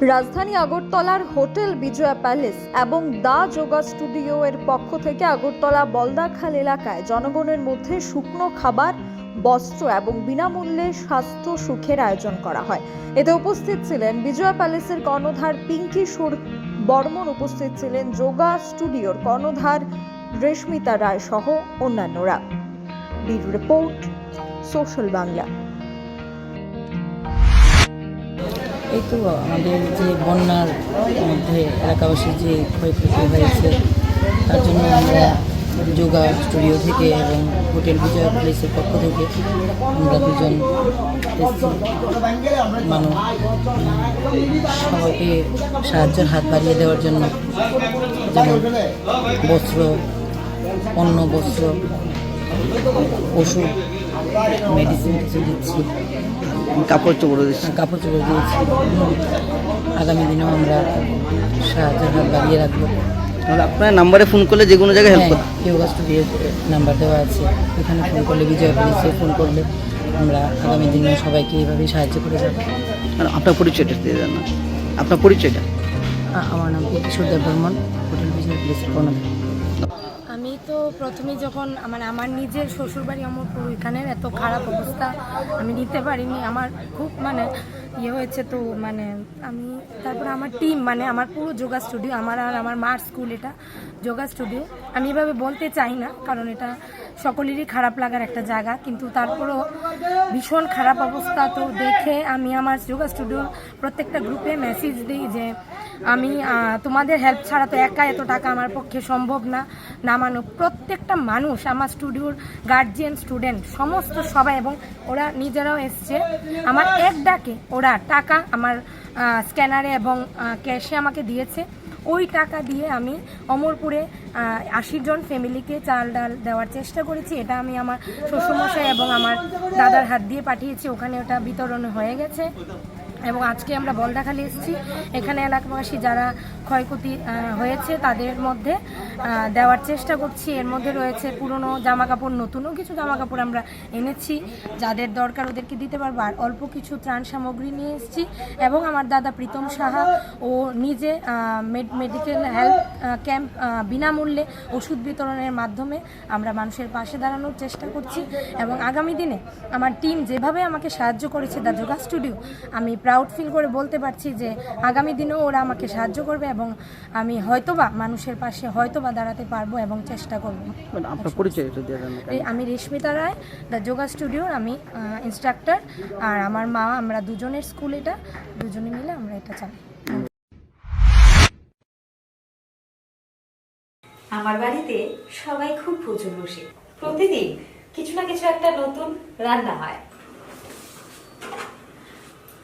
রাজধানী আগরতলার hotel Bijoya palace এবং দা যোগা স্টুডিও এর পক্ষ থেকে আগরতলা বলদাখাল এলাকায় জনগণের মধ্যে শুকনো খাবার, বস্ত্র এবং বিনামূল্যে স্বাস্থ্য সুখের আয়োজন করা হয়। এতে উপস্থিত ছিলেন বিজয়া প্যালেসের কর্ণধার পিঙ্কি সুর বর্মন উপস্থিত ছিলেন যোগা স্টুডিওর কর্ণধার রেশমিতা রায় সহ অন্যান্যরা। Report, social Bangla. এই তো আমাদের যে বন্যার মধ্যে এলাকাবাসীর যে ক্ষয়ক্ষতি হয়েছে, তার জন্য আমরা যোগা স্টুডিও থেকে এবং হোটেল বিজয় প্লেসের পক্ষ থেকে আমরা দুজন মানুষ, সবাইকে সাহায্যের হাত বাড়িয়ে দেওয়ার জন্য যেমন বস্ত্র, অন্ন বস্ত্র ওষুধ মেডিসিন কিছু দিচ্ছি। কাপড় চোপড় দিচ্ছি। কাপড় চোপড় দিয়েছি। আগামী দিনেও আমরা সাহায্য হাত বাড়িয়ে রাখব। আপনার নাম্বারে ফোন করলে যে কোনো জায়গায় হেল্প হ্যাঁ ইয়োগা স্টুডিওর নাম্বার দেওয়া আছে। এখানে ফোন করলে বিজয় পুলিশে ফোন করলে আমরা আগামী দিনে সবাইকে এইভাবেই সাহায্য করে যাব। আর আপনার পরিচয়টা দিয়ে দেন না। আপনার পরিচয়টা? আমার নাম কিশোর দেব বর্মন। হোটেল বিজয় পুলিশের কর্ণধার আমি তো প্রথমে যখন মানে আমার নিজের শ্বশুরবাড়ি অমরপুর এখানের এত খারাপ অবস্থা আমি নিতে পারিনি। আমার খুব মানে ইয়ে হয়েছে তো মানে আমি তারপর আমার টিম মানে আমার পুরো যোগা স্টুডিও আমার আর আমার মার স্কুল এটা, যোগা স্টুডিও আমি এভাবে বলতে চাই না, কারণ এটা সকলেরই খারাপ লাগার একটা জায়গা, কিন্তু তারপরও ভীষণ খারাপ অবস্থা তো দেখে আমি আমার যোগা স্টুডিওর প্রত্যেকটা গ্রুপে মেসেজ দিই যে আমি তোমাদের হেল্প ছাড়া তো একা এত টাকা আমার পক্ষে সম্ভব না। নামানো প্রত্যেকটা মানুষ, আমার স্টুডিওর গার্জিয়ান স্টুডেন্ট সমস্ত সবাই এবং ওরা নিজেরাও এসছে। আমার এক ডাকে ওরা টাকা আমার স্ক্যানারে এবং ক্যাশে আমাকে দিয়েছে। ওই টাকা দিয়ে আমি অমরপুরে আশি জন ফ্যামিলিকে চাল ডাল দেওয়ার চেষ্টা করেছি। এটা আমি আমার শ্বশুরমশাই এবং আমার দাদার হাত দিয়ে পাঠিয়েছি। ওখানে ওটা বিতরণ হয়ে গেছে। এবং আজকে আমরা বলদাখালি এসেছি। এখানে এলাকাবাসী যারা ক্ষয়ক্ষতি হয়েছে তাদের মধ্যে। দেওয়ার চেষ্টা করছি। এর মধ্যে রয়েছে পুরনো জামা কাপড় নতুনও কিছু জামা কাপড় আমরা এনেছি। যাদের দরকার ওদেরকে দিতে পারব। আর অল্প কিছু ত্রাণ সামগ্রী নিয়ে এসেছি। এবং আমার দাদা প্রীতম সাহা, ও নিজে মেডিকেল হেলথ ক্যাম্প বিনামূল্যে ওষুধ বিতরণের মাধ্যমে আমরা মানুষের পাশে দাঁড়ানোর চেষ্টা করছি। এবং আগামী দিনে আমার টিম যেভাবে আমাকে সাহায্য করেছে দ্য যোগা স্টুডিও আমি প্রাউড ফিল করে বলতে পারছি যে আগামী দিনেও ওরা আমাকে সাহায্য করবে এবং আমি হয়তোবা মানুষের পাশে হয়তোবা দাঁড়াতে পারব এবং চেষ্টা করব। আপনার পরিচয়টা দিয়ে এই আমি রেশমিতা রায় দ্য যোগা স্টুডিওর আমি ইনস্ট্রাক্টর আর আমার মা আমরা দুজনের স্কুল এটা দুজনে মিলে আমরা এটা চালাই। আমার বাড়িতে সবাই খুব প্রচুর বসে। প্রতিদিন কিছু না কিছু একটা নতুন রান্না হয়।